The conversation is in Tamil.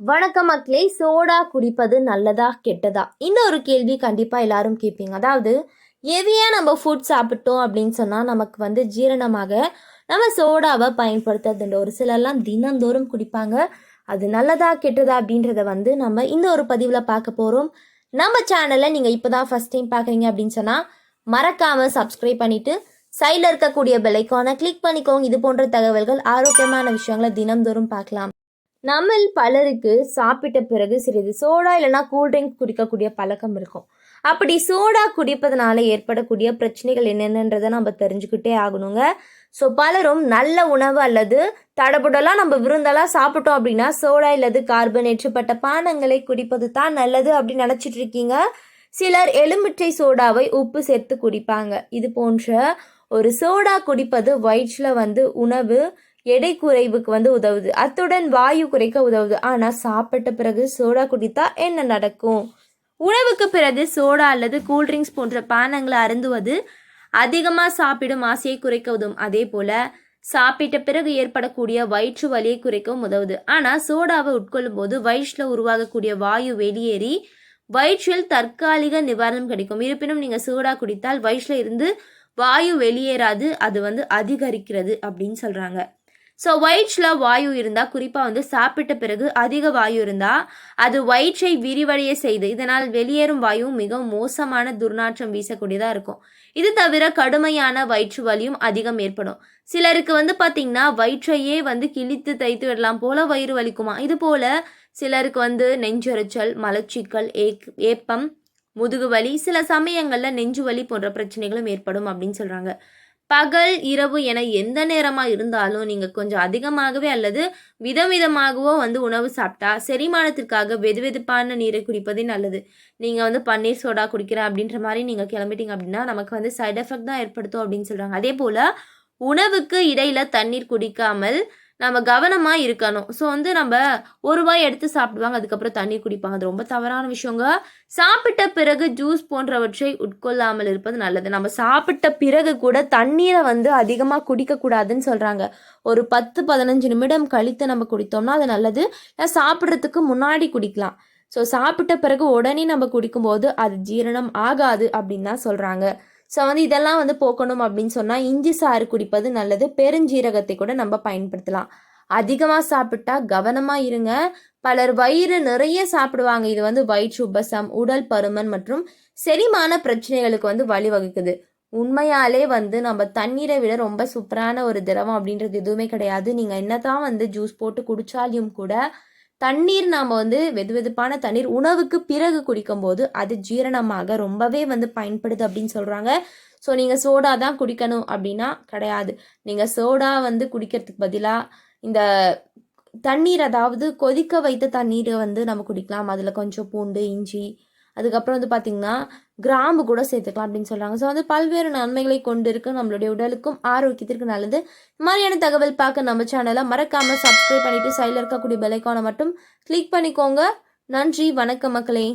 வணக்கம் மக்களே சோடா குடிப்பது நல்லதா கெட்டதா? இன்னொரு கேள்வி கண்டிப்பாக எல்லாரும் கேட்பீங்க. அதாவது எவையாக நம்ம ஃபுட் சாப்பிட்டோம் அப்படின்னு சொன்னால் நமக்கு வந்து ஜீரணமாக நம்ம சோடாவை பயன்படுத்துறதுண்டு. ஒரு சிலர்லாம் தினந்தோறும் குடிப்பாங்க. அது நல்லதா கெட்டதா அப்படின்றத வந்து நம்ம இந்த ஒரு பதிவில் பார்க்க போகிறோம் நம்ம சேனலை நீங்கள் இப்போ தான் ஃபஸ்ட் டைம் பார்க்குறீங்க அப்படின்னு சொன்னால் மறக்காமல் சப்ஸ்கிரைப் பண்ணிவிட்டு சைடில் இருக்கக்கூடிய பெல்லைக்கானை கிளிக் பண்ணிக்கோங்க. இது போன்ற தகவல்கள் ஆரோக்கியமான விஷயங்களை தினந்தோறும் பார்க்கலாம். நம்மில் பலருக்கு சாப்பிட்ட பிறகு சிறிது சோடா இல்லைன்னா கூல்ட்ரிங்க் குடிக்கக்கூடிய பழக்கம் இருக்கும். அப்படி சோடா குடிப்பதனால ஏற்படக்கூடிய பிரச்சனைகள் என்னென்னன்றதை நம்ம தெரிஞ்சுக்கிட்டே ஆகணுங்க. ஸோ பலரும் நல்ல உணவு அல்லது தடபுடலாம் நம்ம விருந்தெல்லாம் சாப்பிட்டோம் அப்படின்னா சோடா இல்லது கார்பனேற்றப்பட்ட பானங்களை குடிப்பது தான் நல்லது அப்படின்னு நினச்சிட்டு இருக்கீங்க. சிலர் எலுமிச்சை சோடாவை உப்பு சேர்த்து குடிப்பாங்க. இது போன்ற ஒரு சோடா குடிப்பது வயிற்றில் வந்து உணவு எடை குறைவுக்கு வந்து உதவுது. அத்துடன் வாயு குறைக்க உதவுது. ஆனால் சாப்பிட்ட பிறகு சோடா குடித்தா என்ன நடக்கும்? உணவுக்கு பிறகு சோடா அல்லது கூல்ட்ரிங்க்ஸ் போன்ற பானங்களை அருந்துவது அதிகமாக சாப்பிடும் ஆசையை குறைக்க உதவும் அதே போல் சாப்பிட்ட பிறகு ஏற்படக்கூடிய வயிற்று வலியை குறைக்கவும் உதவுது. ஆனால் சோடாவை உட்கொள்ளும் போது வயிற்றில் உருவாகக்கூடிய வாயு வெளியேறி வயிற்றில் தற்காலிக நிவாரணம் கிடைக்கும். இருப்பினும் நீங்கள் சோடா குடித்தால் வயிற்றில் இருந்து வாயு வெளியேறாது. அது வந்து அதிகரிக்கிறது அப்படின்னு சொல்கிறாங்க ஸோ வயிற்றில் வாயு இருந்தால் குறிப்பாக வந்து சாப்பிட்ட பிறகு அதிக வாயு இருந்தால் அது வயிற்றை விரிவடைய செய்து இதனால் வெளியேறும் வாயு மிக மோசமான துர்நாற்றம் வீசக்கூடியதாக இருக்கும். இது தவிர கடுமையான வயிற்று வலியும் அதிகம் ஏற்படும். சிலருக்கு வந்து பார்த்திங்கன்னா வயிற்றையே வந்து கிழித்து தைத்து விடலாம் போல வயிறு வலிக்குமா? இது போல சிலருக்கு வந்து நெஞ்செரிச்சல் மலச்சிக்கல் ஏக் ஏப்பம் முதுகு வலி சில சமயங்களில் நெஞ்சு வலி போன்ற பிரச்சனைகளும் ஏற்படும் அப்படின்னு சொல்கிறாங்க பகல் இரவு என எந்த நேரமாக இருந்தாலும் நீங்கள் கொஞ்சம் அதிகமாகவே அல்லது விதவிதமாகவோ வந்து உணவு சாப்பிட்டா செரிமானத்திற்காக வெதுவெதுப்பான நீரை குடிப்பதே நல்லது. நீங்கள் வந்து பன்னீர் சோடா குடிக்கிறேன் அப்படின்ற மாதிரி நீங்கள் கிளம்பிட்டீங்க அப்படின்னா நமக்கு வந்து சைட் எஃபெக்ட் தான் ஏற்படுத்தும் அப்படின்னு சொல்கிறாங்க அதே போல் உணவுக்கு இடையில் தண்ணீர் குடிக்காமல் நம்ம கவனமாக இருக்கணும். ஸோ வந்து நம்ம ஒரு வாய் எடுத்து சாப்பிடுவாங்க அதுக்கப்புறம் தண்ணி குடிப்பாங்க. அது ரொம்ப தவறான விஷயங்க. சாப்பிட்ட பிறகு ஜூஸ் போன்றவற்றை உட்கொள்ளாமல் இருப்பது நல்லது. நம்ம சாப்பிட்ட பிறகு கூட தண்ணீரை வந்து அதிகமாக குடிக்கக்கூடாதுன்னு சொல்கிறாங்க ஒரு பத்து பதினஞ்சு நிமிடம் கழித்து நம்ம குடித்தோம்னா அது நல்லது. சாப்பிட்றதுக்கு முன்னாடி குடிக்கலாம். ஸோ சாப்பிட்ட பிறகு உடனே நம்ம குடிக்கும்போது அது ஜீரணம் ஆகாது அப்படின்னு தான் சொல்கிறாங்க ஸோ வந்து இதெல்லாம் வந்து போக்கணும் அப்படின்னு சொன்னால் இஞ்சி சாறு குடிப்பது நல்லது. பெருஞ்சீரகத்தை கூட நம்ம பயன்படுத்தலாம். அதிகமாக சாப்பிட்டா கவனமாக இருங்க. பலர் வயிறு நிறைய சாப்பிடுவாங்க. இது வந்து வயிற்று உபசம் உடல் பருமன் மற்றும் செரிமான பிரச்சனைகளுக்கு வந்து வழிவகுக்குது. உண்மையாலே வந்து நம்ம தண்ணீரை விட ரொம்ப சூப்பரான ஒரு திரவம் அப்படின்றது எதுவுமே கிடையாது. நீங்கள் என்னதான் வந்து ஜூஸ் போட்டு குடித்தாலையும் கூட தண்ணீர் நாம் வந்து வெது வெதுப்பான தண்ணீர் உணவுக்கு பிறகு குடிக்கும்போது அது ஜீரணமாக ரொம்பவே வந்து பயன்படுது அப்படின்னு சொல்கிறாங்க ஸோ நீங்கள் சோடா தான் குடிக்கணும் அப்படின்னா கிடையாது. நீங்கள் சோடா வந்து குடிக்கிறதுக்கு பதிலாக இந்த தண்ணீர் அதாவது கொதிக்க வைத்த தண்ணீரை வந்து நம்ம குடிக்கலாம். அதில் கொஞ்சம் பூண்டு இஞ்சி அதுக்கப்புறம் வந்து பார்த்திங்கன்னா கிராம்பு கூட சேர்த்துக்கலாம் அப்படின்னு சொல்கிறாங்க ஸோ வந்து பல்வேறு நன்மைகளை கொண்டு இருக்கு நம்மளுடைய உடலுக்கும் ஆரோக்கியத்திற்கு நல்லது. இந்த மாதிரியான தகவல் பார்க்க நம்ம சேனலை மறக்காமல் சப்ஸ்கிரைப் பண்ணிவிட்டு சைடில் இருக்கக்கூடிய பெலைக்கானை மட்டும் கிளிக் பண்ணிக்கோங்க. நன்றி வணக்கம் மக்களே.